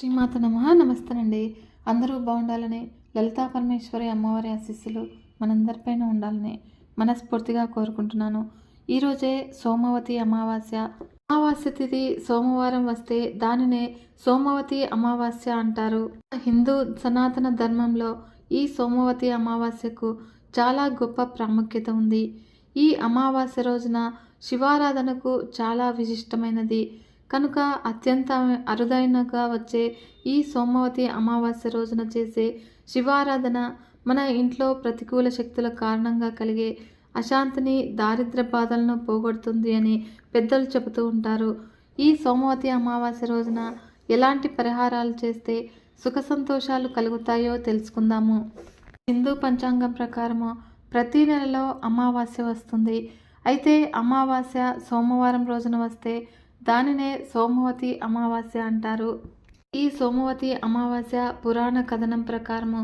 శ్రీమాత నమ. నమస్తేనండి. అందరూ బాగుండాలని లలితా పరమేశ్వరి అమ్మవారి ఆశీస్సులు మనందరిపైన ఉండాలని మనస్ఫూర్తిగా కోరుకుంటున్నాను. ఈరోజే సోమవతి అమావాస్య. అమావాస్య తిథి సోమవారం వస్తే దానినే సోమవతి అమావాస్య అంటారు. హిందూ సనాతన ధర్మంలో ఈ సోమవతి అమావాస్యకు చాలా గొప్ప ప్రాముఖ్యత ఉంది. ఈ అమావాస్య రోజున శివారాధనకు చాలా విశిష్టమైనది. కనుక అత్యంత అరుదైనగా వచ్చే ఈ సోమవతి అమావాస్య రోజున చేసే శివారాధన మన ఇంట్లో ప్రతికూల శక్తుల కారణంగా కలిగే అశాంతిని దారిద్ర బాధలను పోగొడుతుంది అని పెద్దలు చెబుతూ ఉంటారు. ఈ సోమవతి అమావాస్య రోజున ఎలాంటి పరిహారాలు చేస్తే సుఖ సంతోషాలు కలుగుతాయో తెలుసుకుందాము. హిందూ పంచాంగం ప్రకారము ప్రతి నెలలో అమావాస్య వస్తుంది. అయితే అమావాస్య సోమవారం రోజున వస్తే దానినే సోమవతి అమావాస్య అంటారు. ఈ సోమవతి అమావాస్య పురాణ కథనం ప్రకారము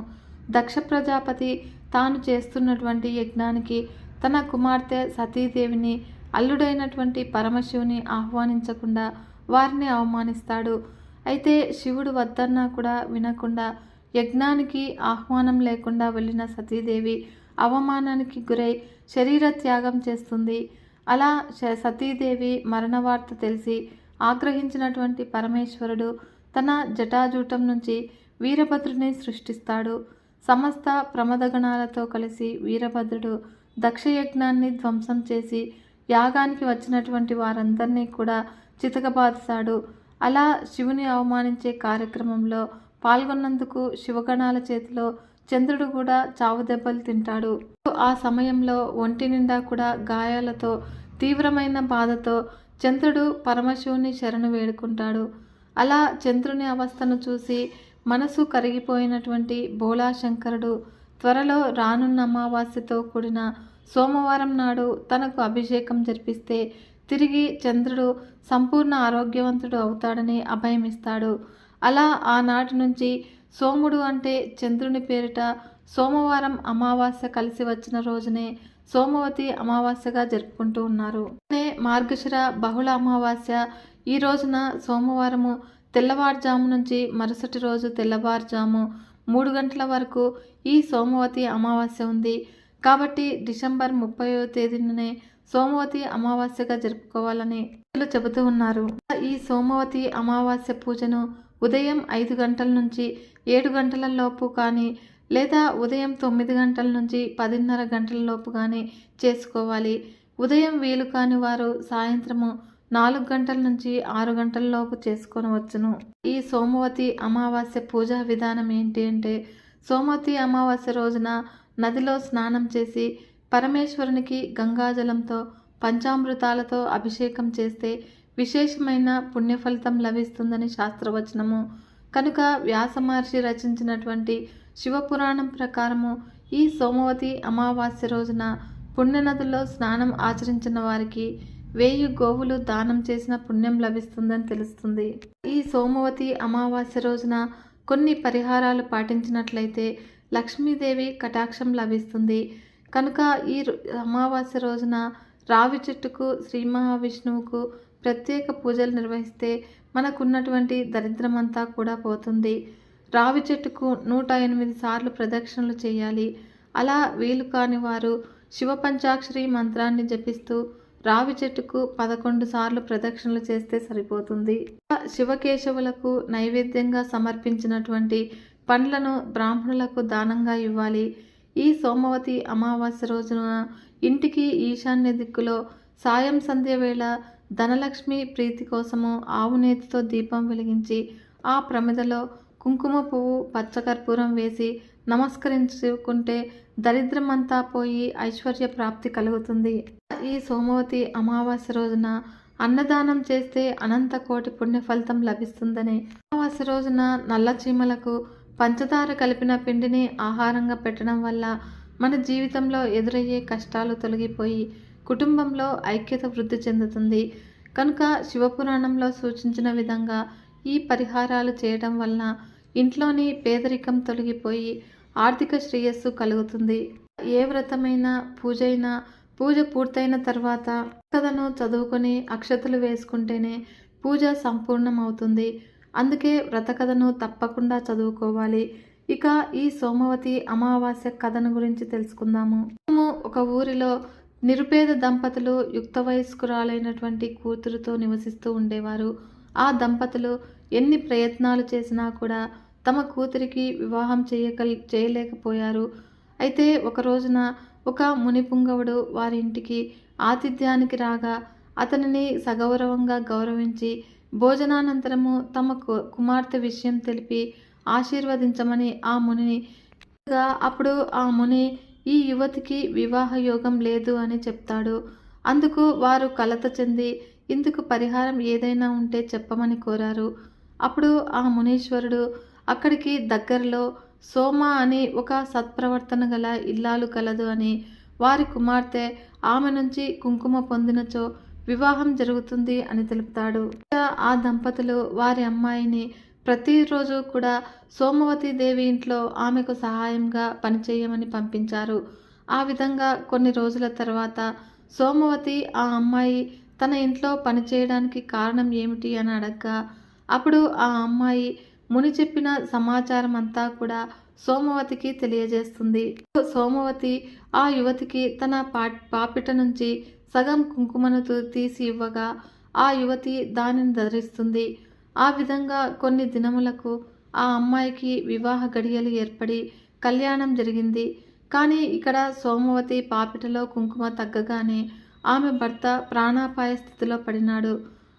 దక్ష ప్రజాపతి తాను చేస్తున్నటువంటి యజ్ఞానికి తన కుమార్తె సతీదేవిని అల్లుడైనటువంటి పరమశివుని ఆహ్వానించకుండా వారిని అవమానిస్తాడు. అయితే శివుడు వద్దన్నా కూడా వినకుండా యజ్ఞానికి ఆహ్వానం లేకుండా వెళ్ళిన సతీదేవి అవమానానికి గురై శరీర త్యాగం చేస్తుంది. అలా సతీదేవి మరణవార్త తెలిసి ఆగ్రహించినటువంటి పరమేశ్వరుడు తన జటాజూటం నుంచి వీరభద్రుని సృష్టిస్తాడు. సమస్త ప్రమదగణాలతో కలిసి వీరభద్రుడు దక్షయజ్ఞాన్ని ధ్వంసం చేసి యాగానికి వచ్చినటువంటి వారందరినీ కూడా చితకబాదుతాడు. అలా శివుని అవమానించే కార్యక్రమంలో పాల్గొన్నందుకు శివగణాల చేతిలో చంద్రుడు కూడా చావు దెబ్బలు తింటాడు. ఆ సమయంలో ఒంటి నిండా కూడా గాయాలతో తీవ్రమైన బాధతో చంద్రుడు పరమశివుని శరణు వేడుకుంటాడు. అలా చంద్రుని అవస్థను చూసి మనసు కరిగిపోయినటువంటి భోళాశంకరుడు త్వరలో రానున్న అమావాస్యతో కూడిన సోమవారం నాడు తనకు అభిషేకం జరిపిస్తే తిరిగి చంద్రుడు సంపూర్ణ ఆరోగ్యవంతుడు అవుతాడని అభయమిస్తాడు. అలా ఆనాటి నుంచి సోముడు అంటే చంద్రుని పేరిట సోమవారం అమావాస్య కలిసి వచ్చిన రోజునే సోమవతి అమావాస్యగా జరుపుకుంటూ ఉన్నారు. అనే మార్గశిర బహుళ అమావాస్య. ఈ రోజున సోమవారము తెల్లవారుజాము నుంచి మరుసటి రోజు తెల్లవారుజాము మూడు గంటల వరకు ఈ సోమవతి అమావాస్య ఉంది. కాబట్టి డిసెంబర్ ముప్పైవ తేదీననే సోమవతి అమావాస్యగా జరుపుకోవాలని చెబుతూ ఉన్నారు. ఈ సోమవతి అమావాస్య పూజను ఉదయం ఐదు గంటల నుంచి ఏడు గంటల లోపు కానీ లేదా ఉదయం తొమ్మిది గంటల నుంచి పదిన్నర గంటల లోపు కానీ చేసుకోవాలి. ఉదయం వీలు కాని వారు సాయంత్రము నాలుగు గంటల నుంచి ఆరు గంటల లోపు చేసుకొనవచ్చును. ఈ సోమవతి అమావాస్య పూజా విధానం ఏంటి అంటే సోమవతి అమావాస్య రోజున నదిలో స్నానం చేసి పరమేశ్వరునికి గంగాజలంతో పంచామృతాలతో అభిషేకం చేస్తే విశేషమైన పుణ్యఫలితం లభిస్తుందని శాస్త్రవచనము. కనుక వ్యాస మహర్షి రచించినటువంటి శివపురాణం ప్రకారము ఈ సోమవతి అమావాస్య రోజున పుణ్యనదుల్లో స్నానం ఆచరించిన వారికి వేయి గోవులు దానం చేసిన పుణ్యం లభిస్తుందని తెలుస్తుంది. ఈ సోమవతి అమావాస్య రోజున కొన్ని పరిహారాలు పాటించినట్లయితే లక్ష్మీదేవి కటాక్షం లభిస్తుంది. కనుక ఈ అమావాస్య రోజున రావి చెట్టుకు శ్రీ మహావిష్ణువుకు ప్రత్యేక పూజలు నిర్వహిస్తే మనకున్నటువంటి దరిద్రమంతా కూడా పోతుంది. రావి చెట్టుకు నూట ఎనిమిది సార్లు ప్రదక్షిణలు చేయాలి. అలా వీలు కాని వారు శివ పంచాక్షరి మంత్రాన్ని జపిస్తూ రావి చెట్టుకు పదకొండు సార్లు ప్రదక్షిణలు చేస్తే సరిపోతుంది. శివకేశవులకు నైవేద్యంగా సమర్పించినటువంటి పండ్లను బ్రాహ్మణులకు దానంగా ఇవ్వాలి. ఈ సోమవతి అమావాస్య రోజున ఇంటికి ఈశాన్య దిక్కులో సాయం సంధ్య వేళ ధనలక్ష్మి ప్రీతి కోసము ఆవు నేతితో దీపం వెలిగించి ఆ ప్రమిదలో కుంకుమ పువ్వు పచ్చకర్పూరం వేసి నమస్కరించుకుంటే దరిద్రమంతా పోయి ఐశ్వర్య ప్రాప్తి కలుగుతుంది. ఈ సోమవతి అమావాస్య రోజున అన్నదానం చేస్తే అనంత కోటి పుణ్య ఫలితం లభిస్తుందని. అమావాస్య రోజున నల్ల చీమలకు పంచదార కలిపిన పిండిని ఆహారంగా పెట్టడం వల్ల మన జీవితంలో ఎదురయ్యే కష్టాలు తొలగిపోయి కుటుంబంలో ఐక్యత వృద్ధి చెందుతుంది. కనుక శివపురాణంలో సూచించిన విధంగా ఈ పరిహారాలు చేయడం వలన ఇంట్లోని పేదరికం తొలగిపోయి ఆర్థిక శ్రేయస్సు కలుగుతుంది. ఏ వ్రతమైనా పూజైనా పూజ పూర్తయిన తర్వాత కథను చదువుకొని అక్షతలు వేసుకుంటేనే పూజ సంపూర్ణమవుతుంది. అందుకే అందుకే వ్రతకథను తప్పకుండా చదువుకోవాలి. ఇక ఈ సోమవతి అమావాస్య కథను గురించి తెలుసుకుందాము. మేము ఒక ఊరిలో నిరుపేద దంపతులు యుక్త వయస్కురాలైనటువంటి కూతురుతో నివసిస్తూ ఉండేవారు. ఆ దంపతులు ఎన్ని ప్రయత్నాలు చేసినా కూడా తమ కూతురికి వివాహం చేయక చేయలేకపోయారు. అయితే ఒక రోజున ఒక మునిపుంగవుడు వారి ఇంటికి ఆతిథ్యానికి రాగా అతనిని సగౌరవంగా గౌరవించి భోజనానంతరము తమ కు- కుమార్తె విషయం తెలిపి ఆశీర్వదించమని ఆ మునిని అప్పుడు ఆ ముని ఈ యువతికి వివాహ యోగం లేదు అని చెప్తాడు. అందుకు వారు కలత చెంది ఇందుకు పరిహారం ఏదైనా ఉంటే చెప్పమని కోరారు. అప్పుడు ఆ మునీశ్వరుడు అక్కడికి దగ్గరలో సోమ అని ఒక సత్ప్రవర్తన గల ఇల్లాలు కలదు అని వారి కుమార్తె ఆమె నుంచి కుంకుమ పొందినచో వివాహం జరుగుతుంది అని తెలుపుతాడు. ఆ దంపతులు వారి అమ్మాయిని ప్రతిరోజు కూడా సోమవతి దేవి ఇంట్లో ఆమెకు సహాయంగా పనిచేయమని పంపించారు. ఆ విధంగా కొన్ని రోజుల తర్వాత సోమవతి ఆ అమ్మాయి తన ఇంట్లో పనిచేయడానికి కారణం ఏమిటి అని అడగ్గా అప్పుడు ఆ అమ్మాయి ముని చెప్పిన సమాచారం అంతా కూడా సోమవతికి తెలియజేస్తుంది. సోమవతి ఆ యువతికి తన పా పాపిట నుంచి సగం కుంకుమను తీసి ఇవ్వగా ఆ యువతి దానిని ధరిస్తుంది. ఆ విధంగా కొన్ని దినములకు ఆ అమ్మాయికి వివాహ గడియలు ఏర్పడి కళ్యాణం జరిగింది. కానీ ఇక్కడ సోమవతి పాపిటలో కుంకుమ తగ్గగానే ఆమె భర్త ప్రాణాపాయ స్థితిలో పడినాడు.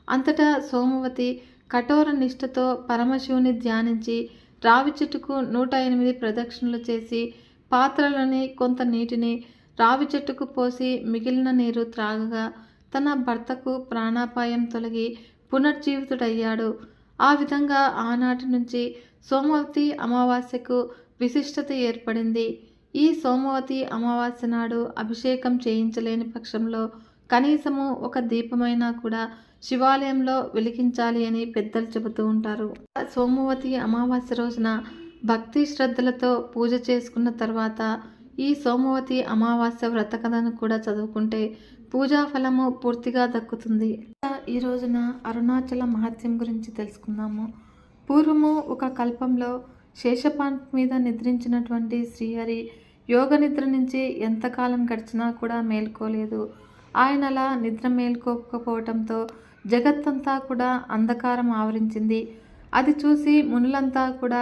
అంతటా సోమవతి కఠోర నిష్ఠతో పరమశివుని ధ్యానించి రావి చెట్టుకు నూట ఎనిమిది ప్రదక్షిణలు చేసి పాత్రలోని కొంత నీటిని రావి చెట్టుకు పోసి మిగిలిన నీరు త్రాగగా తన భర్తకు ప్రాణాపాయం తొలగి పునర్జీవితుడయ్యాడు. ఆ విధంగా ఆనాటి నుంచి సోమవతి అమావాస్యకు విశిష్టత ఏర్పడింది. ఈ సోమవతి అమావాస్య నాడు అభిషేకం చేయించలేని పక్షంలో కనీసము ఒక దీపమైనా కూడా శివాలయంలో వెలిగించాలి అని పెద్దలు చెబుతూ ఉంటారు. సోమవతి అమావాస్య రోజున భక్తి శ్రద్ధలతో పూజ చేసుకున్న తర్వాత ఈ సోమవతి అమావాస్య వ్రత కథను కూడా చదువుకుంటే పూజా ఫలము పూర్తిగా దక్కుతుంది. ఈ రోజున అరుణాచల మహత్యం గురించి తెలుసుకుందాము. పూర్వము ఒక కల్పంలో శేషపాన్ మీద నిద్రించినటువంటి శ్రీహరి యోగ నిద్ర నుంచి ఎంతకాలం గడిచినా కూడా మేల్కోలేదు. ఆయన అలా నిద్ర మేల్కోకపోవటంతో జగత్తంతా కూడా అంధకారం ఆవరించింది. అది చూసి మునులంతా కూడా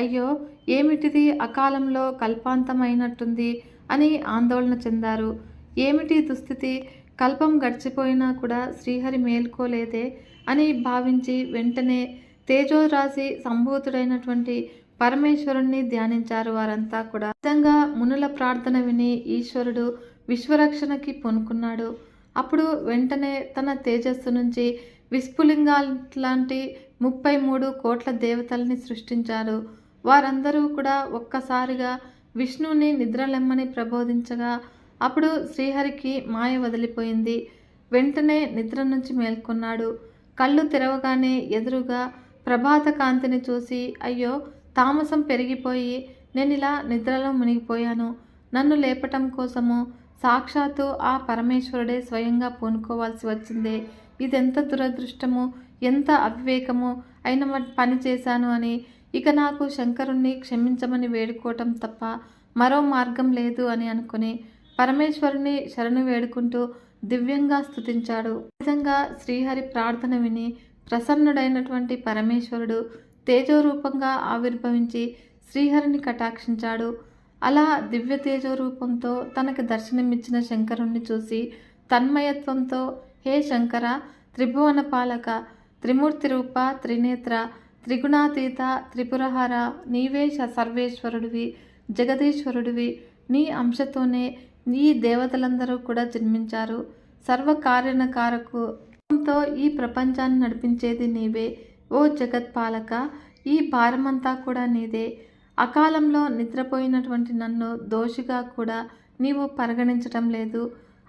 అయ్యో ఏమిటిది? అకాలంలో కల్పాంతమైనట్టుంది అని ఆందోళన చెందారు. ఏమిటి దుస్థితి? కల్పం గడిచిపోయినా కూడా శ్రీహరి మేల్కోలేదే అని భావించి వెంటనే తేజోరాశి సంభూతుడైనటువంటి పరమేశ్వరుణ్ణి ధ్యానించారు వారంతా కూడా. విధంగా మునుల ప్రార్థన విని ఈశ్వరుడు విశ్వరక్షణకి పొనుకున్నాడు. అప్పుడు వెంటనే తన తేజస్సు నుంచి విస్ఫులింగాల లాంటి ముప్పై మూడు కోట్ల దేవతల్ని సృష్టించారు. వారందరూ కూడా ఒక్కసారిగా విష్ణువుని నిద్రలెమ్మని ప్రబోధించగా అప్పుడు శ్రీహరికి మాయ వదిలిపోయింది. వెంటనే నిద్ర నుంచి మేల్కొన్నాడు. కళ్ళు తెరవగానే ఎదురుగా ప్రభాత కాంతిని చూసి అయ్యో తామసం పెరిగిపోయి నేను ఇలా నిద్రలో మునిగిపోయాను. నన్ను లేపటం కోసము సాక్షాత్తు ఆ పరమేశ్వరుడే స్వయంగా పూనుకోవాల్సి వచ్చిందే. ఇదెంత దురదృష్టము ఎంత అవివేకము అయిన మ- పని చేశాను అని ఇక నాకు శంకరుణ్ణి క్షమించమని వేడుకోవటం తప్ప మరో మార్గం లేదు అని అనుకుని పరమేశ్వరుని శరణు వేడుకుంటూ దివ్యంగా స్తుతించాడు. విధంగా శ్రీహరి ప్రార్థన విని ప్రసన్నుడైనటువంటి పరమేశ్వరుడు తేజోరూపంగా ఆవిర్భవించి శ్రీహరిని కటాక్షించాడు. అలా దివ్య తేజోరూపంతో తనకు దర్శనమిచ్చిన శంకరుణ్ణి చూసి తన్మయత్వంతో హే శంకర త్రిభువన పాలక త్రిమూర్తి రూప త్రినేత్ర త్రిగుణాతీత త్రిపురహార నీవేశ సర్వేశ్వరుడివి జగదీశ్వరుడివి నీ అంశతోనే నీ దేవతలందరూ కూడా జన్మించారు. సర్వకార్యకారకు తో ఈ ప్రపంచాన్ని నడిపించేది నీవే. ఓ జగత్పాలక ఈ భారమంతా కూడా నీదే. అకాలంలో నిద్రపోయినటువంటి నన్ను దోషిగా కూడా నీవు పరిగణించటం లేదు.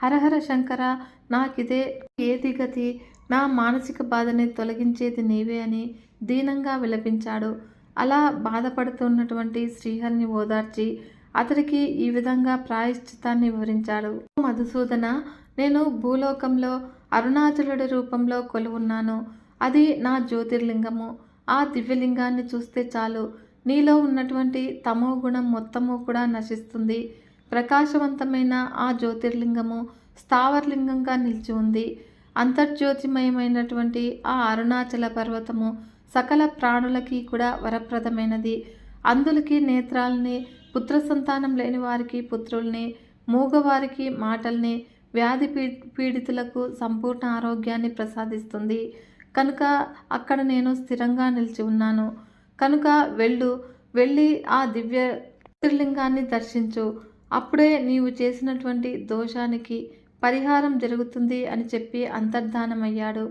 హరహర శంకర నాకిదే ఏది గతి? నా మానసిక బాధని తొలగించేది నీవే అని దీనంగా విలపించాడు. అలా బాధపడుతున్నటువంటి శ్రీహరిని ఓదార్చి అతడికి ఈ విధంగా ప్రాయశ్చిత్తాన్ని వివరించాడు. మధుసూదన నేను భూలోకంలో అరుణాచలుడి రూపంలో కొలువున్నాను. అది నా జ్యోతిర్లింగము. ఆ దివ్యలింగాన్ని చూస్తే చాలు. నీలో ఉన్నటువంటి తమో గుణం మొత్తము కూడా నశిస్తుంది. ప్రకాశవంతమైన ఆ జ్యోతిర్లింగము స్థావర్లింగంగా నిలిచి ఉంది. అంతర్జ్యోతిమయమైనటువంటి ఆ అరుణాచల పర్వతము సకల ప్రాణులకి కూడా వరప్రదమైనది. అందులకి నేత్రాలని పుత్ర సంతానం లేని వారికి పుత్రుల్ని మూగవారికి మాటల్ని వ్యాధి పీ పీడితులకు సంపూర్ణ ఆరోగ్యాన్ని ప్రసాదిస్తుంది. కనుక అక్కడ నేను స్థిరంగా నిలిచి ఉన్నాను. కనుక వెళ్ళు. వెళ్ళి ఆ దివ్య త్రిలింగాన్ని దర్శించు. అప్పుడే నీవు చేసినటువంటి దోషానికి పరిహారం జరుగుతుంది అని చెప్పి అంతర్ధానమయ్యాడు.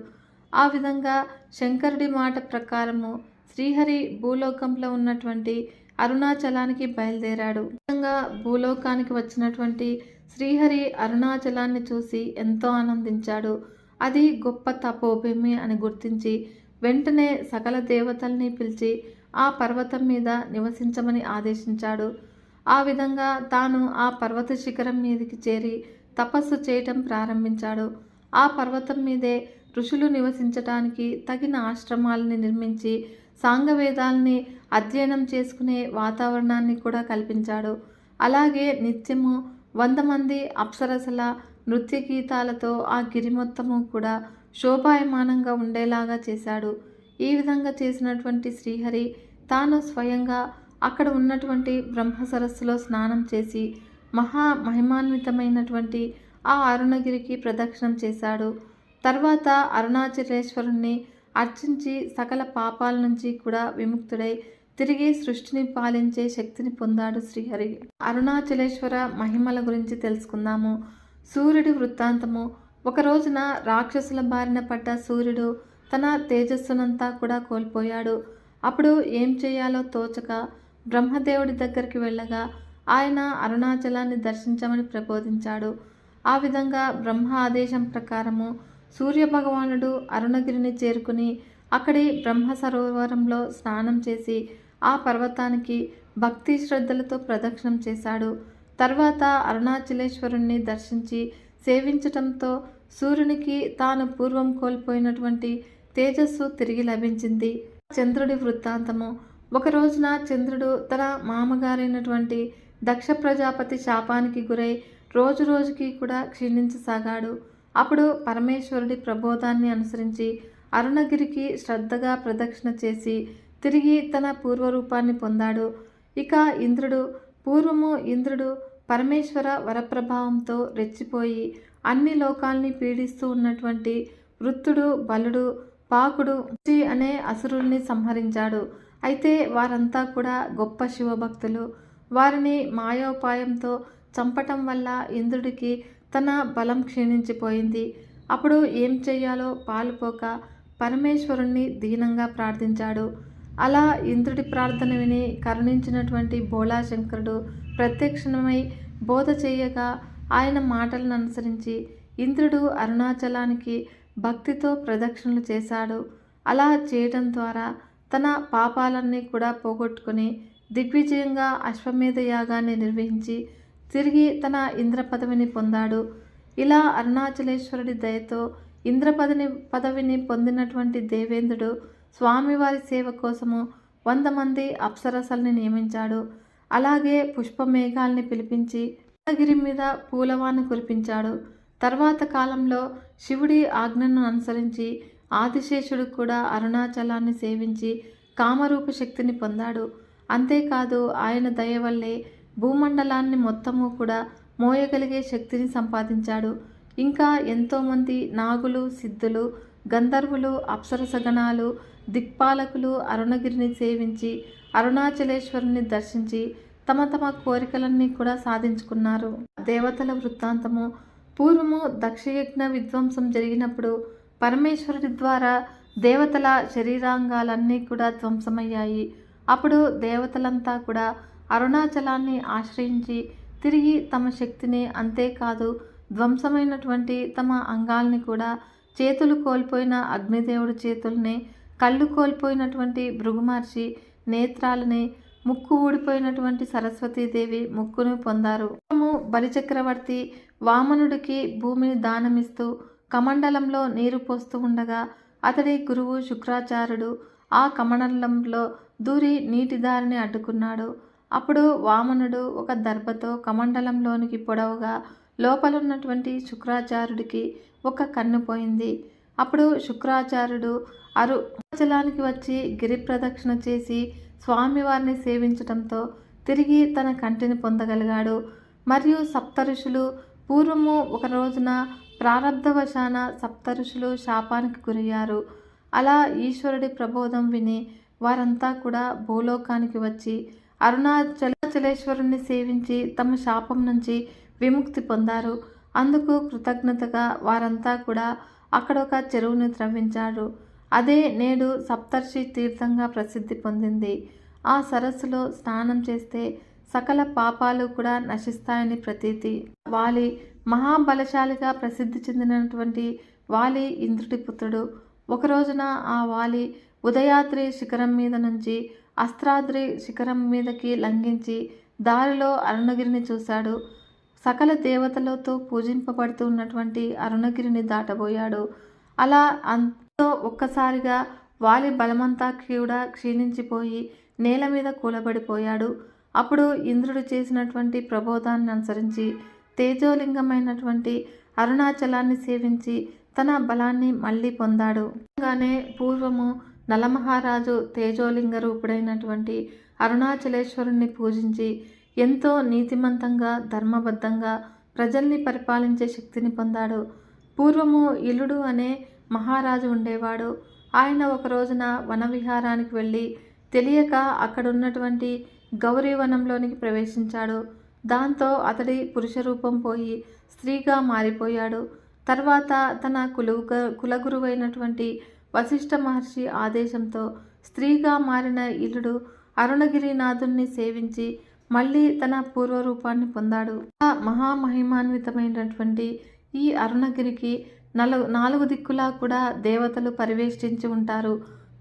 ఆ విధంగా శంకరుడి మాట ప్రకారము శ్రీహరి భూలోకంలో ఉన్నటువంటి అరుణాచలానికి బయలుదేరాడు. విధంగా భూలోకానికి వచ్చినటువంటి శ్రీహరి అరుణాచలాన్ని చూసి ఎంతో ఆనందించాడు. అది గొప్ప తపోభూమి అని గుర్తించి వెంటనే సకల దేవతల్ని పిలిచి ఆ పర్వతం మీద నివసించమని ఆదేశించాడు. ఆ విధంగా తాను ఆ పర్వత శిఖరం మీదకి చేరి తపస్సు చేయటం ప్రారంభించాడు. ఆ పర్వతం మీదే ఋషులు నివసించటానికి తగిన ఆశ్రమాలని నిర్మించి సాంగవేదాల్ని అధ్యయనం చేసుకునే వాతావరణాన్ని కూడా కల్పించాడు. అలాగే నిత్యము వంద మంది అప్సరసల నృత్య గీతాలతో ఆ గిరి మొత్తము కూడా శోభాయమానంగా ఉండేలాగా చేశాడు. ఈ విధంగా చేసినటువంటి శ్రీహరి తాను స్వయంగా అక్కడ ఉన్నటువంటి బ్రహ్మ సరస్సులో స్నానం చేసి మహా మహిమాన్వితమైనటువంటి ఆ అరుణగిరికి ప్రదక్షిణం చేశాడు. తర్వాత అరుణాచలేశ్వరుణ్ణి అర్చించి సకల పాపాల నుంచి కూడా విముక్తుడై తిరిగి సృష్టిని పాలించే శక్తిని పొందాడు శ్రీహరి. అరుణాచలేశ్వర మహిమల గురించి తెలుసుకుందాము. సూర్యుడి వృత్తాంతము. ఒక రోజున రాక్షసుల బారిన పడ్డ సూర్యుడు తన తేజస్సునంతా కూడా కోల్పోయాడు. అప్పుడు ఏం చేయాలో తోచక బ్రహ్మదేవుడి దగ్గరికి వెళ్ళగా ఆయన అరుణాచలాన్ని దర్శించమని ప్రబోధించాడు. ఆ విధంగా బ్రహ్మ ఆదేశం ప్రకారము సూర్యభగవానుడు అరుణగిరిని చేరుకుని అక్కడి బ్రహ్మ సరోవరంలో స్నానం చేసి ఆ పర్వతానికి భక్తి శ్రద్ధలతో ప్రదక్షిణం చేశాడు. తర్వాత అరుణాచలేశ్వరుణ్ణి దర్శించి సేవించటంతో సూర్యునికి తాను పూర్వం కోల్పోయినటువంటి తేజస్సు తిరిగి లభించింది. చంద్రుడి వృత్తాంతము. ఒక రోజున చంద్రుడు తన మామగారైనటువంటి దక్ష ప్రజాపతి శాపానికి గురై రోజు రోజుకి కూడా క్షీణించసాగాడు. అప్పుడు పరమేశ్వరుడి ప్రబోధాన్ని అనుసరించి అరుణగిరికి శ్రద్ధగా ప్రదక్షిణ చేసి తిరిగి తన పూర్వరూపాన్ని పొందాడు. ఇక ఇంద్రుడు పూర్వము ఇంద్రుడు పరమేశ్వర వరప్రభావంతో రెచ్చిపోయి అన్ని లోకాల్ని పీడిస్తూ ఉన్నటువంటి వృత్తుడు బలుడు పాకుడు అనే అసురుల్ని సంహరించాడు. అయితే వారంతా కూడా గొప్ప శివభక్తులు. వారిని మాయోపాయంతో చంపటం వల్ల ఇంద్రుడికి తన బలం క్షీణించిపోయింది. అప్పుడు ఏం చెయ్యాలో పాలుపోక పరమేశ్వరుణ్ణి దీనంగా ప్రార్థించాడు. అలా ఇంద్రుడి ప్రార్థన విని కరుణించినటువంటి భోళాశంకరుడు ప్రత్యక్షమై బోధ చేయగా ఆయన మాటలను అనుసరించి ఇంద్రుడు అరుణాచలానికి భక్తితో ప్రదక్షిణలు చేశాడు. అలా చేయటం ద్వారా తన పాపాలన్నీ కూడా పోగొట్టుకుని దిగ్విజయంగా అశ్వమేధ యాగాన్ని నిర్వహించి తిరిగి తన ఇంద్ర పదవిని పొందాడు. ఇలా అరుణాచలేశ్వరుడి దయతో ఇంద్ర పదవిని పదవిని పొందినటువంటి దేవేంద్రుడు స్వామివారి సేవ కోసము వంద మంది అప్సరసల్ని నియమించాడు. అలాగే పుష్పమేఘాల్ని పిలిపించి గిరి మీద పూలవాన కురిపించాడు. తర్వాత కాలంలో శివుడి ఆజ్ఞను అనుసరించి ఆదిశేషుడు కూడా అరుణాచలాన్ని సేవించి కామరూప శక్తిని పొందాడు. అంతేకాదు ఆయన దయ వల్లే భూమండలాన్ని మొత్తము కూడా మోయగలిగే శక్తిని సంపాదించాడు. ఇంకా ఎంతోమంది నాగులు సిద్ధులు గంధర్వులు అప్సరసగణాలు దిక్పాలకులు అరుణగిరిని సేవించి అరుణాచలేశ్వరుని దర్శించి తమ తమ కోరికలన్నీ కూడా సాధించుకున్నారు. దేవతల వృత్తాంతము పూర్వము దక్షయజ్ఞ విధ్వంసం జరిగినప్పుడు పరమేశ్వరుడి ద్వారా దేవతల శరీరాంగాలన్నీ కూడా ధ్వంసమయ్యాయి. అప్పుడు దేవతలంతా కూడా అరుణాచలాన్ని ఆశ్రయించి తిరిగి తమ శక్తిని అంతేకాదు ధ్వంసమైనటువంటి తమ అంగాల్ని కూడా చేతులు కోల్పోయిన అగ్నిదేవుడి చేతుల్ని కళ్ళు కోల్పోయినటువంటి భృగుమహర్షి నేత్రాలని ముక్కు ఊడిపోయినటువంటి సరస్వతీదేవి ముక్కును పొందారు. బలిచక్రవర్తి వామనుడికి భూమిని దానమిస్తూ కమండలంలో నీరు పోస్తూ ఉండగా అతడి గురువు శుక్రాచార్యుడు ఆ కమండలంలో దూరి నీటి దారిని అడ్డుకున్నాడు. అప్పుడు వామనుడు ఒక దర్భతో కమండలంలోనికి పొడవుగా లోపలున్నటువంటి శుక్రాచార్యుడికి ఒక కన్ను పోయింది. అప్పుడు శుక్రాచార్యుడు అరుణాచలానికి వచ్చి గిరి ప్రదక్షిణ చేసి స్వామివారిని సేవించటంతో తిరిగి తన కంటిని పొందగలిగాడు. మరియు సప్తఋషులు పూర్వము ఒక రోజున ప్రారబ్ధవశాన సప్తఋషులు శాపానికి గురయ్యారు. అలా ఈశ్వరుడి ప్రబోధం విని వారంతా కూడా భూలోకానికి వచ్చి అరుణాచలాచలేశ్వరుణ్ణి సేవించి తమ శాపం నుంచి విముక్తి పొందారు. అందుకు కృతజ్ఞతగా వారంతా కూడా అక్కడ ఒక చెరువుని త్రవ్వించారు అదే నేడు సప్తర్షి తీర్థంగా ప్రసిద్ధి పొందింది. ఆ సరస్సులో స్నానం చేస్తే సకల పాపాలు కూడా నశిస్తాయని ప్రతీతి. వాలి మహాబలశాలిగా ప్రసిద్ధి చెందినటువంటి వాలి ఇంద్రుడి పుత్రుడు. ఒక రోజున ఆ వాలి ఉదయాద్రి శిఖరం మీద నుంచి అస్త్రాద్రి శిఖరం మీదకి లంఘించి దారిలో అరుణగిరిని చూశాడు. సకల దేవతలతో పూజింపబడుతూ ఉన్నటువంటి అరుణగిరిని దాటబోయాడు. అలా అంతో ఒక్కసారిగా వాలి బలమంతా కూడా క్షీణించిపోయి నేల మీద కూలబడిపోయాడు. అప్పుడు ఇంద్రుడు చేసినటువంటి ప్రబోధాన్ని అనుసరించి తేజోలింగమైనటువంటి అరుణాచలాన్ని సేవించి తన బలాన్ని మళ్ళీ పొందాడు. పూర్వము నలమహారాజు తేజోలింగ రూపుడైనటువంటి అరుణాచలేశ్వరుణ్ణి పూజించి ఎంతో నీతిమంతంగా ధర్మబద్ధంగా ప్రజల్ని పరిపాలించే శక్తిని పొందాడు. పూర్వము ఇలుడు అనే మహారాజు ఉండేవాడు. ఆయన ఒక రోజున వనవిహారానికి వెళ్ళి తెలియక అక్కడున్నటువంటి గౌరీవనంలోనికి ప్రవేశించాడు. దాంతో అతడి పురుష రూపం పోయి స్త్రీగా మారిపోయాడు. తర్వాత తన కులుగ కులగురువైనటువంటి వశిష్ఠ మహర్షి ఆదేశంతో స్త్రీగా మారిన ఇలుడు అరుణగిరినాథుణ్ణి సేవించి మళ్ళీ తన పూర్వరూపాన్ని పొందాడు. ఆ మహామహిమాన్వితమైనటువంటి ఈ అరుణగిరికి నలు నాలుగు దిక్కులా కూడా దేవతలు పరివేష్టించి ఉంటారు.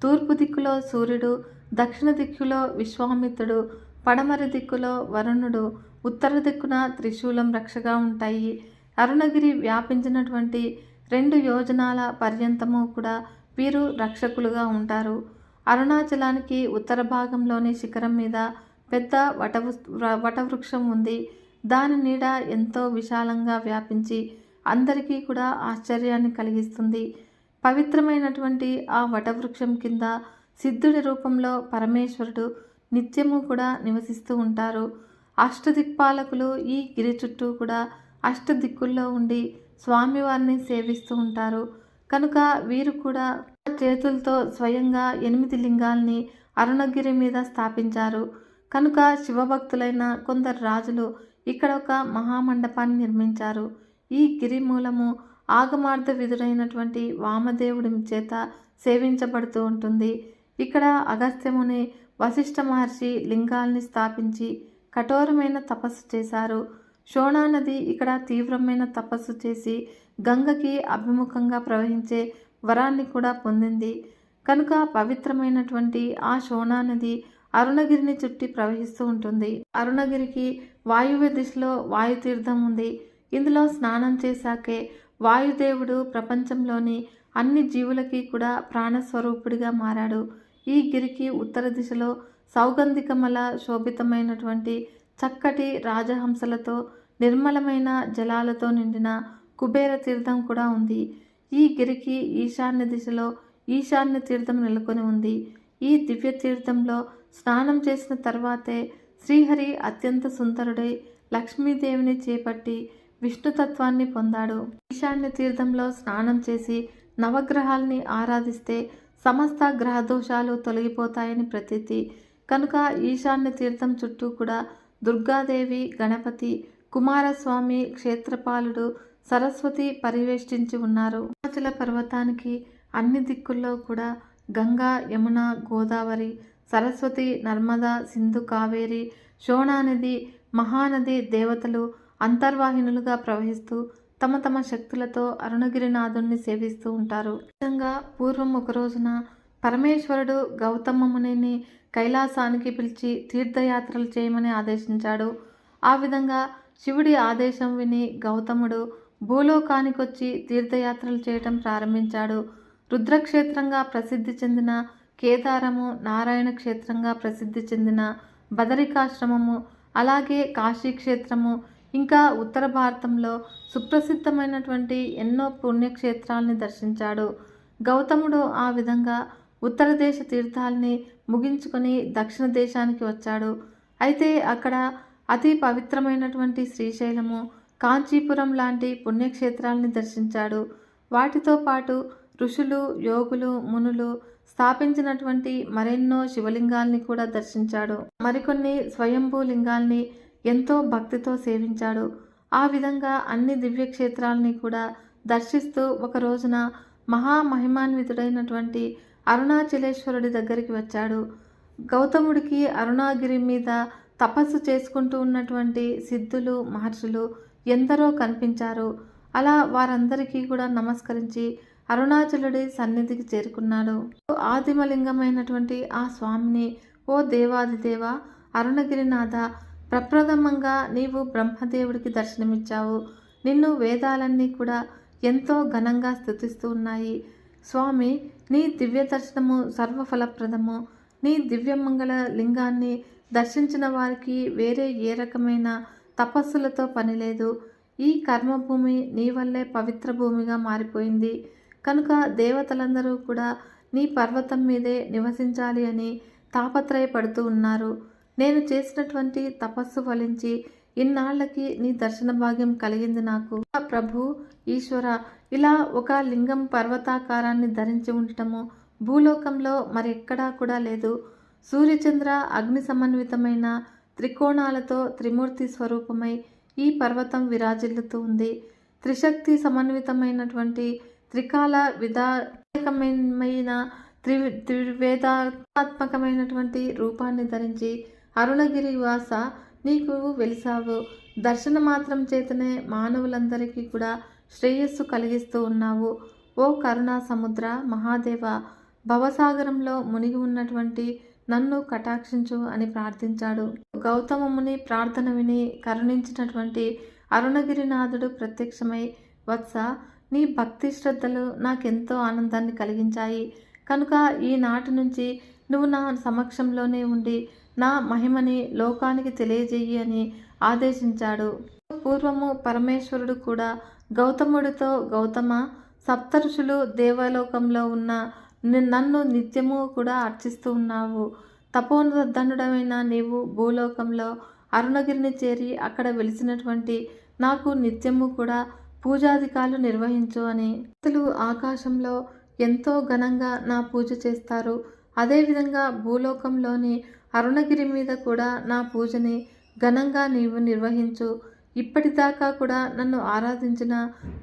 తూర్పు దిక్కులో సూర్యుడు దక్షిణ దిక్కులో విశ్వామిత్రుడు పడమరి దిక్కులో వరుణుడు ఉత్తర దిక్కున త్రిశూలం రక్షగా ఉంటాయి. అరుణగిరి వ్యాపించినటువంటి రెండు యోజనాల పర్యంతము కూడా వీరు రక్షకులుగా ఉంటారు. అరుణాచలానికి ఉత్తర భాగంలోని శిఖరం మీద పెద్ద వట వటవృక్షం ఉంది. దాని నీడ ఎంతో విశాలంగా వ్యాపించి అందరికీ కూడా ఆశ్చర్యాన్ని కలిగిస్తుంది. పవిత్రమైనటువంటి ఆ వటవృక్షం కింద సిద్ధుడి రూపంలో పరమేశ్వరుడు నిత్యము కూడా నివసిస్తూ ఉంటారు. అష్టదిక్పాలకులు ఈ గిరి చుట్టూ కూడా అష్టదిక్కుల్లో ఉండి స్వామివారిని సేవిస్తూ ఉంటారు. కనుక వీరు కూడా చేతులతో స్వయంగా ఎనిమిది లింగాల్ని అరుణగిరి మీద స్థాపించారు. కనుక శివభక్తులైన కొందరు రాజులు ఇక్కడ ఒక మహామండపాన్ని నిర్మించారు. ఈ గిరి మూలము ఆగమార్థ విధుడైనటువంటి వామదేవుడి చేత సేవించబడుతూ ఉంటుంది. ఇక్కడ అగస్త్యముని వశిష్ఠ మహర్షి లింగాల్ని స్థాపించి కఠోరమైన తపస్సు చేశారు. శోణా నది ఇక్కడ తీవ్రమైన తపస్సు చేసి గంగకి అభిముఖంగా ప్రవహించే వరాన్ని కూడా పొందింది. కనుక పవిత్రమైనటువంటి ఆ శోణా నది అరుణగిరిని చుట్టి ప్రవహిస్తూ ఉంటుంది. అరుణగిరికి వాయువ్య దిశలో వాయుతీర్థం ఉంది. ఇందులో స్నానం చేశాకే వాయుదేవుడు ప్రపంచంలోని అన్ని జీవులకి కూడా ప్రాణస్వరూపుడిగా మారాడు. ఈ గిరికి ఉత్తర దిశలో సౌగంధికమల శోభితమైనటువంటి చక్కటి రాజహంసలతో నిర్మలమైన జలాలతో నిండిన కుబేర తీర్థం కూడా ఉంది. ఈ గిరికి ఈశాన్య దిశలో ఈశాన్య తీర్థం నెలకొని ఉంది. ఈ దివ్య తీర్థంలో స్నానం చేసిన తర్వాతే శ్రీహరి అత్యంత సుందరుడై లక్ష్మీదేవిని చేపట్టి విష్ణుతత్వాన్ని పొందాడు. ఈశాన్య తీర్థంలో స్నానం చేసి నవగ్రహాల్ని ఆరాధిస్తే సమస్త గ్రహ దోషాలు తొలగిపోతాయని ప్రతీతి. కనుక ఈశాన్య తీర్థం చుట్టూ కూడా దుర్గాదేవి గణపతి కుమారస్వామి క్షేత్రపాలుడు సరస్వతి పరివేష్టించి ఉన్నారు. హిమాచల పర్వతానికి అన్ని దిక్కుల్లో కూడా గంగా యమున గోదావరి సరస్వతి నర్మదా సింధు కావేరి శోణానది మహానది దేవతలు అంతర్వాహినులుగా ప్రవహిస్తూ తమ తమ శక్తులతో అరుణగిరినాథుణ్ణి సేవిస్తూ ఉంటారు. విధంగా పూర్వం ఒక రోజున పరమేశ్వరుడు గౌతమ మునిని కైలాసానికి పిలిచి తీర్థయాత్రలు చేయమని ఆదేశించాడు. ఆ విధంగా శివుడి ఆదేశం విని గౌతముడు భూలోకానికొచ్చి తీర్థయాత్రలు చేయటం ప్రారంభించాడు. రుద్రక్షేత్రంగా ప్రసిద్ధి చెందిన కేదారము నారాయణ క్షేత్రంగా ప్రసిద్ధి చెందిన బదరికాశ్రమము అలాగే కాశీ క్షేత్రము ఇంకా ఉత్తర భారతంలో సుప్రసిద్ధమైనటువంటి ఎన్నో పుణ్యక్షేత్రాలని దర్శించాడు. గౌతముడు ఆ విధంగా ఉత్తర దేశ తీర్థాల్ని ముగించుకొని దక్షిణ దేశానికి వచ్చాడు. అయితే అక్కడ అతి పవిత్రమైనటువంటి శ్రీశైలము కాంచీపురం లాంటి పుణ్యక్షేత్రాలని దర్శించాడు. వాటితో పాటు ఋషులు యోగులు మునులు స్థాపించినటువంటి మరెన్నో శివలింగాల్ని కూడా దర్శించాడు. మరికొన్ని స్వయంభూ లింగాల్ని ఎంతో భక్తితో సేవించాడు. ఆ విధంగా అన్ని దివ్యక్షేత్రాలని కూడా దర్శిస్తూ ఒక రోజున మహామహిమాన్వితుడైనటువంటి అరుణాచలేశ్వరుడి దగ్గరికి వచ్చాడు. గౌతముడికి అరుణాగిరి మీద తపస్సు చేసుకుంటూ ఉన్నటువంటి సిద్ధులు మహర్షులు ఎందరో కనిపించారు. అలా వారందరికీ కూడా నమస్కరించి అరుణాచలుడి సన్నిధికి చేరుకున్నాడు. ఆదిమలింగమైనటువంటి ఆ స్వామిని ఓ దేవాదిదేవ అరుణగిరినాథ ప్రప్రథమంగా నీవు బ్రహ్మదేవుడికి దర్శనమిచ్చావు. నిన్ను వేదాలన్నీ కూడా ఎంతో ఘనంగా స్థుతిస్తూ ఉన్నాయి. స్వామి నీ దివ్య దర్శనము సర్వఫలప్రదము. నీ దివ్యమంగళ లింగాన్ని దర్శించిన వారికి వేరే ఏ రకమైన తపస్సులతో పనిలేదు. ఈ కర్మభూమి నీ వల్లే పవిత్ర భూమిగా మారిపోయింది. కనుక దేవతలందరూ కూడా నీ పర్వతం మీదే నివసించాలి అని తాపత్రయపడుతూ ఉన్నారు. నేను చేసినటువంటి తపస్సు ఫలించి ఇన్నాళ్ళకి నీ దర్శన భాగ్యం కలిగింది నాకు. ప్రభు ఈశ్వర ఇలా ఒక లింగం పర్వతాకారాన్ని ధరించి ఉండటము భూలోకంలో మరెక్కడా కూడా లేదు. సూర్యచంద్ర అగ్ని సమన్వితమైన త్రికోణాలతో త్రిమూర్తి స్వరూపమై ఈ పర్వతం విరాజిల్లుతూ ఉంది. త్రిశక్తి సమన్వితమైనటువంటి త్రికాల విధాయకమైన త్రి త్రివేదాత్మకమైనటువంటి రూపాన్ని ధరించి అరుణగిరి వాస నీకు వెలిసావు. దర్శన మాత్రం చేతనే మానవులందరికీ కూడా శ్రేయస్సు కలిగిస్తూ ఉన్నావు. ఓ కరుణా సముద్ర మహాదేవ భవసాగరంలో మునిగి ఉన్నటువంటి నన్ను కటాక్షించు అని ప్రార్థించాడు. గౌతమముని ప్రార్థన విని కరుణించినటువంటి అరుణగిరినాథుడు ప్రత్యక్షమై వత్స నీ భక్తి శ్రద్ధలు నాకెంతో ఆనందాన్ని కలిగించాయి. కనుక ఈనాటి నుంచి నువ్వు నా సమక్షంలోనే ఉండి నా మహిమని లోకానికి తెలియజేయి అని ఆదేశించాడు. పూర్వము పరమేశ్వరుడు కూడా గౌతముడితో గౌతమ సప్తఋషులు దేవలోకంలో ఉన్న నన్ను నిత్యము కూడా అర్చిస్తూ ఉన్నావు. తపోధనుడమైన నీవు భూలోకంలో అరుణగిరిని చేరి అక్కడ వెలిసినటువంటి నాకు నిత్యము కూడా పూజాధికాలు నిర్వహించు అని. భక్తులు ఆకాశంలో ఎంతో ఘనంగా నా పూజ చేస్తారు. అదేవిధంగా భూలోకంలోని అరుణగిరి మీద కూడా నా పూజని ఘనంగా నీవు నిర్వహించు. ఇప్పటిదాకా కూడా నన్ను ఆరాధించిన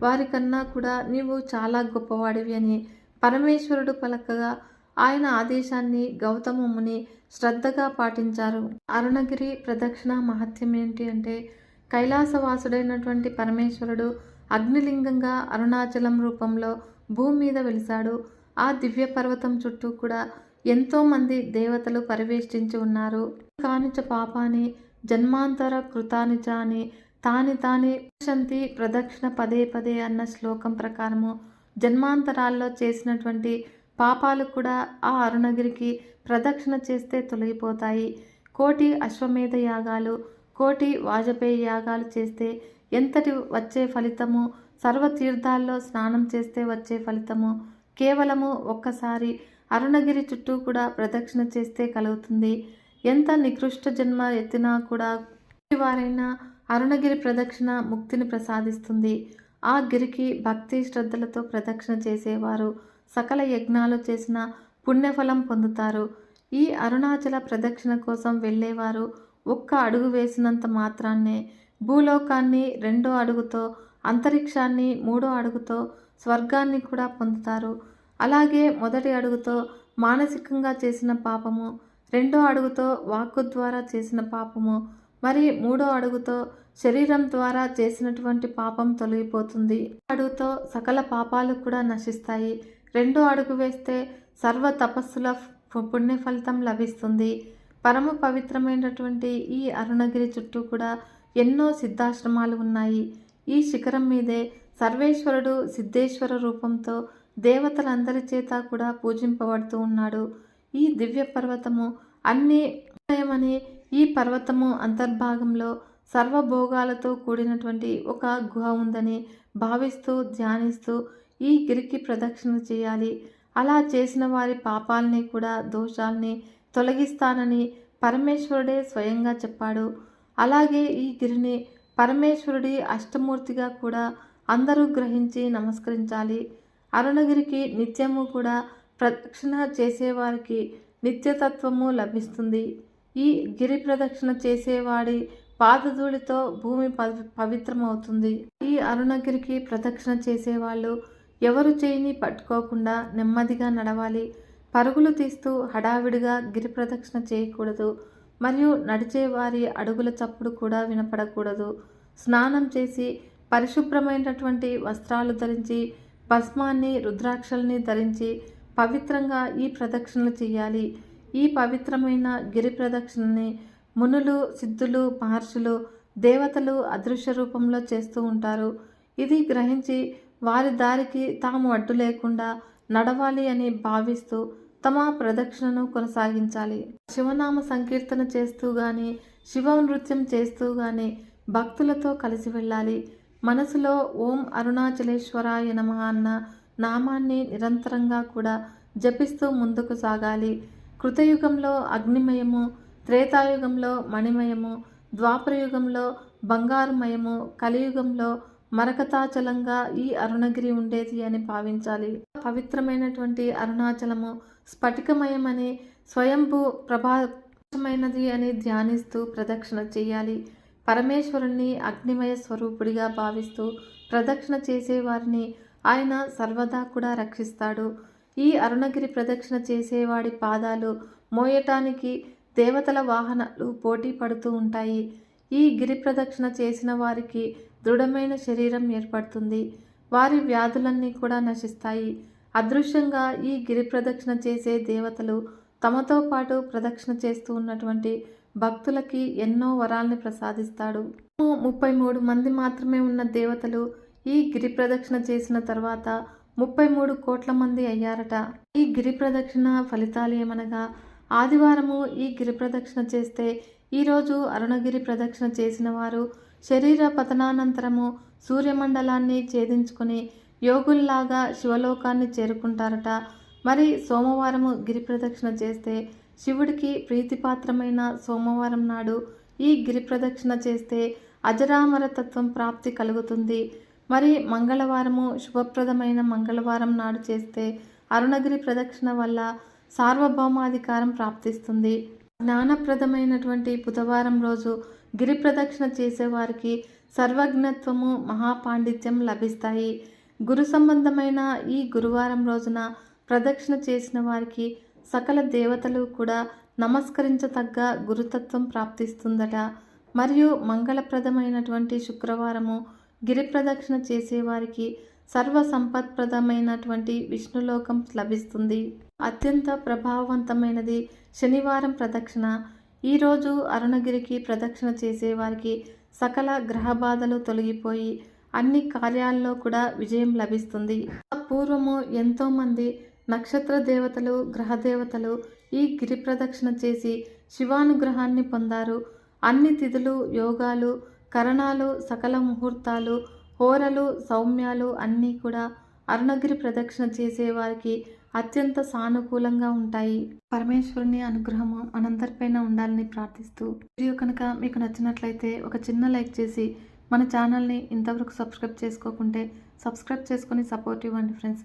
వారికన్నా కూడా నీవు చాలా గొప్పవాడివి అని పరమేశ్వరుడు పలకగా ఆయన ఆదేశాన్ని గౌతమముని శ్రద్ధగా పాటించారు. అరుణగిరి ప్రదక్షిణ మహత్యం ఏంటి అంటే కైలాసవాసుడైనటువంటి పరమేశ్వరుడు అగ్నిలింగంగా అరుణాచలం రూపంలో భూమి మీద వెలిశాడు. ఆ దివ్య పర్వతం చుట్టూ కూడా ఎంతోమంది దేవతలు పరివేష్టించి ఉన్నారు. కానిచ పాపాని జన్మాంతర కృతానిచ అని తాని తాని శంతి ప్రదక్షిణ పదే పదే అన్న శ్లోకం ప్రకారము జన్మాంతరాల్లో చేసినటువంటి పాపాలు కూడా ఆ అరుణగిరికి ప్రదక్షిణ చేస్తే తొలగిపోతాయి. కోటి అశ్వమేధ యాగాలు కోటి వాజపేయి యాగాలు చేస్తే ఎంతటి వచ్చే ఫలితము? సర్వతీర్థాల్లో స్నానం చేస్తే వచ్చే ఫలితము? కేవలము ఒక్కసారి అరుణగిరి చుట్టూ కూడా ప్రదక్షిణ చేస్తే కలుగుతుంది. ఎంత నికృష్ట జన్మ ఎత్తినా కూడా వారైనా అరుణగిరి ప్రదక్షిణ ముక్తిని ప్రసాదిస్తుంది. ఆ గిరికి భక్తి శ్రద్ధలతో ప్రదక్షిణ చేసేవారు. సకల యజ్ఞాలు చేసిన పుణ్యఫలం పొందుతారు. ఈ అరుణాచల ప్రదక్షిణ కోసం వెళ్ళేవారు ఒక్క అడుగు వేసినంత మాత్రాన్నే. భూలోకాన్ని రెండో అడుగుతో అంతరిక్షాన్ని మూడో అడుగుతో స్వర్గాన్ని కూడా పొందుతారు. అలాగే మొదటి అడుగుతో మానసికంగా చేసిన పాపము రెండో అడుగుతో వాక్కు ద్వారా చేసిన పాపము మరి మూడో అడుగుతో శరీరం ద్వారా చేసినటువంటి పాపం తొలగిపోతుంది. అడుగుతో సకల పాపాలు కూడా నశిస్తాయి. రెండో అడుగు వేస్తే సర్వ తపస్సుల పుణ్య ఫలితం లభిస్తుంది. పరమ పవిత్రమైనటువంటి ఈ అరుణగిరి చుట్టూ కూడా ఎన్నో సిద్ధాశ్రమాలు ఉన్నాయి. ఈ శిఖరం మీదే సర్వేశ్వరుడు సిద్ధేశ్వర రూపంతో దేవతలందరి చేత కూడా పూజింపబడుతూ ఉన్నాడు. ఈ దివ్య పర్వతము అన్ని ఈ పర్వతము అంతర్భాగంలో సర్వభోగాలతో కూడినటువంటి ఒక గుహ ఉందని భావిస్తూ ధ్యానిస్తూ ఈ గిరికి ప్రదక్షిణ చేయాలి. అలా చేసిన వారి పాపాలని కూడా దోషాల్ని తొలగిస్తానని పరమేశ్వరుడే స్వయంగా చెప్పాడు. అలాగే ఈ గిరిని పరమేశ్వరుడి అష్టమూర్తిగా కూడా అందరూ గ్రహించి నమస్కరించాలి. అరుణగిరికి నిత్యము కూడా ప్రదక్షిణ చేసేవారికి నిత్యతత్వము లభిస్తుంది. ఈ గిరి ప్రదక్షిణ చేసేవాడి పాదధూళితో భూమి పవి పవిత్రమవుతుంది. ఈ అరుణగిరికి ప్రదక్షిణ చేసేవాళ్ళు ఎవరు చేయిని పట్టుకోకుండా నెమ్మదిగా నడవాలి. పరుగులు తీస్తూ హడావిడిగా గిరి ప్రదక్షిణ చేయకూడదు. మరియు నడిచే వారి అడుగుల చప్పుడు కూడా వినపడకూడదు. స్నానం చేసి పరిశుభ్రమైనటువంటి వస్త్రాలు ధరించి భస్మాన్ని రుద్రాక్షల్ని ధరించి పవిత్రంగా ఈ ప్రదక్షిణలు చేయాలి. ఈ పవిత్రమైన గిరి ప్రదక్షిణని మునులు సిద్ధులు మహర్షులు దేవతలు అదృశ్య రూపంలో చేస్తూ ఉంటారు. ఇది గ్రహించి వారి దారికి తాము అడ్డు లేకుండా నడవాలి అని భావిస్తూ తమ ప్రదక్షిణను కొనసాగించాలి. శివనామ సంకీర్తన చేస్తూ గాని శివ నృత్యం చేస్తూ గాని భక్తులతో కలిసి వెళ్ళాలి. మనసులో ఓం అరుణాచలేశ్వరాయ నమ అన్న నామాన్ని నిరంతరంగా కూడా జపిస్తూ ముందుకు సాగాలి. కృతయుగంలో అగ్నిమయము త్రేతాయుగంలో మణిమయము ద్వాపరయుగంలో బంగారుమయము కలియుగంలో మరకతాచలంగా ఈ అరుణగిరి ఉండేది అని భావించాలి. పవిత్రమైనటువంటి అరుణాచలము స్ఫటికమయమని స్వయంభూ ప్రభావమైనది అని ధ్యానిస్తూ ప్రదక్షిణ చేయాలి. పరమేశ్వరుణ్ణి అగ్నిమయ స్వరూపుడిగా భావిస్తూ ప్రదక్షిణ చేసేవారిని ఆయన సర్వదా కూడా రక్షిస్తాడు. ఈ అరుణగిరి ప్రదక్షిణ చేసేవాడి పాదాలు మోయటానికి దేవతల వాహనాలు పోటీ పడుతూ ఉంటాయి. ఈ గిరి ప్రదక్షిణ చేసిన వారికి దృఢమైన శరీరం ఏర్పడుతుంది. వారి వ్యాధులన్నీ కూడా నశిస్తాయి. అదృశ్యంగా ఈ గిరి ప్రదక్షిణ చేసే దేవతలు తమతో పాటు ప్రదక్షిణ చేస్తూ ఉన్నటువంటి భక్తులకి ఎన్నో వరాల్ని ప్రసాదిస్తాడు. ముప్పై మూడు మంది మాత్రమే ఉన్న దేవతలు ఈ గిరి ప్రదక్షిణ చేసిన తర్వాత ముప్పై మూడు కోట్ల మంది అయ్యారట. ఈ గిరి ప్రదక్షిణ ఫలితాలు ఏమనగా ఆదివారము ఈ గిరి ప్రదక్షిణ చేస్తే ఈరోజు అరుణగిరి ప్రదక్షిణ చేసిన వారు శరీర పతనానంతరము సూర్యమండలాన్ని ఛేదించుకుని యోగుల్లాగా శివలోకాన్ని చేరుకుంటారట. మరి సోమవారము గిరి ప్రదక్షిణ చేస్తే శివుడికి ప్రీతిపాత్రమైన సోమవారం నాడు ఈ గిరి ప్రదక్షిణ చేస్తే అజరామర తత్వం ప్రాప్తి కలుగుతుంది. మరి మంగళవారము శుభప్రదమైన మంగళవారం నాడు చేస్తే అరుణగిరి ప్రదక్షిణ వల్ల సార్వభౌమాధికారం ప్రాప్తిస్తుంది. జ్ఞానప్రదమైనటువంటి బుధవారం రోజు గిరి ప్రదక్షిణ చేసేవారికి సర్వజ్ఞత్వము మహాపాండిత్యం లభిస్తాయి. గురు సంబంధమైన ఈ గురువారం రోజున ప్రదక్షిణ చేసిన వారికి సకల దేవతలు కూడా నమస్కరించతగ్గ గురుతత్వం ప్రాప్తిస్తుందట. మరియు మంగళప్రదమైనటువంటి శుక్రవారము గిరి ప్రదక్షిణ చేసేవారికి సర్వ సంపత్ప్రదమైనటువంటి విష్ణులోకం లభిస్తుంది. అత్యంత ప్రభావవంతమైనది శనివారం ప్రదక్షిణ. ఈరోజు అరుణగిరికి ప్రదక్షిణ చేసేవారికి సకల గ్రహ బాధలు తొలగిపోయి అన్ని కార్యాల్లో కూడా విజయం లభిస్తుంది. పూర్వము ఎంతోమంది నక్షత్ర దేవతలు గ్రహ దేవతలు ఈ గిరి ప్రదక్షిణ చేసి శివానుగ్రహాన్ని పొందారు. అన్ని తిథులు యోగాలు కరణాలు సకల ముహూర్తాలు హోరలు సౌమ్యాలు అన్నీ కూడా అరుణగిరి ప్రదక్షిణ చేసేవారికి అత్యంత సానుకూలంగా ఉంటాయి. పరమేశ్వరుని అనుగ్రహము మనందరిపైన ఉండాలని ప్రార్థిస్తూ వీడియో కనుక మీకు నచ్చినట్లయితే ఒక చిన్న లైక్ చేసి మన ఛానల్ని ఇంతవరకు సబ్స్క్రైబ్ చేసుకోకుంటే సబ్స్క్రైబ్ చేసుకొని సపోర్ట్ ఇవ్వండి ఫ్రెండ్స్.